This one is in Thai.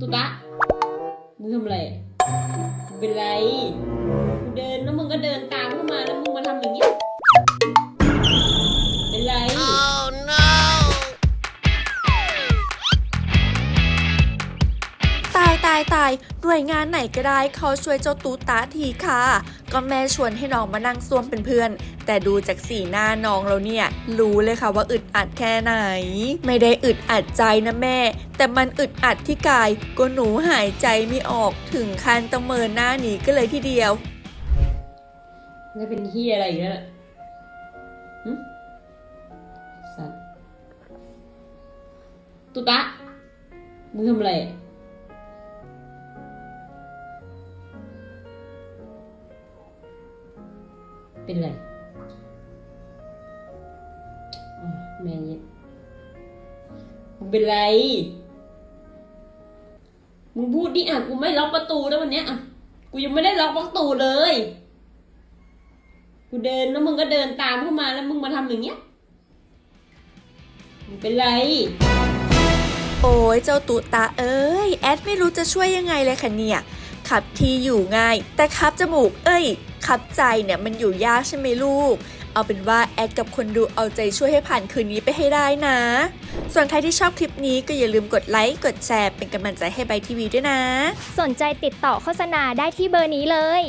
ตุ๊ตะมึงทำอะไรเป็นไรกูเดินแล้วมึงก็เดินตามเข้ามาแล้ว ตายตายหน่วยงานไหนก็ได้เขาช่วยเจ้าตูตาทีค่ะ ก็แม่ชวนให้น้องมานั่งซ่วมเป็นเพื่อน แต่ดูจากสีหน้าน้องแล้วเนี่ย รู้เลยค่ะว่าอึดอัดแค่ไหน ไม่ได้อึดอัดใจนะแม่ แต่มันอึดอัดที่กายก็หนูหายใจไม่ออกถึงคันตะเมินหน้าหนีก็เลยทีเดียวจะเป็นเฮียอะไรอีกแล้วสัตว์ตุตะมึงทำอะไร เป็นไรแม่เย็ดมึงเป็นไร มึงพูดดิอะกูไม่ล็อกประตูแล้ววันเนี้ยอะกูยังไม่ได้ล็อกประตูเลย กูเดินแล้วมึงก็เดินตามเข้ามาแล้วมึงมาทำอย่างเงี้ย มึงเป็นไร โอ้ยเจ้าตูตาเอ้ย แอดไม่รู้จะช่วยยังไงเลยค่ะเนี่ย ขับทีอยู่ง่าย แต่ขับจมูกเอ้ยขับใจเนี่ยมันอยู่ยากใช่ไหมลูก เอาเป็นว่าแอดกับคนดูเอาใจช่วยให้ผ่านคืนนี้ไปให้ได้นะ ส่วนใครที่ชอบคลิปนี้ก็อย่าลืมกดไลค์ กดแชร์เป็นกำลังใจให้ใบทีวีด้วยนะ สนใจติดต่อโฆษณาได้ที่เบอร์นี้เลย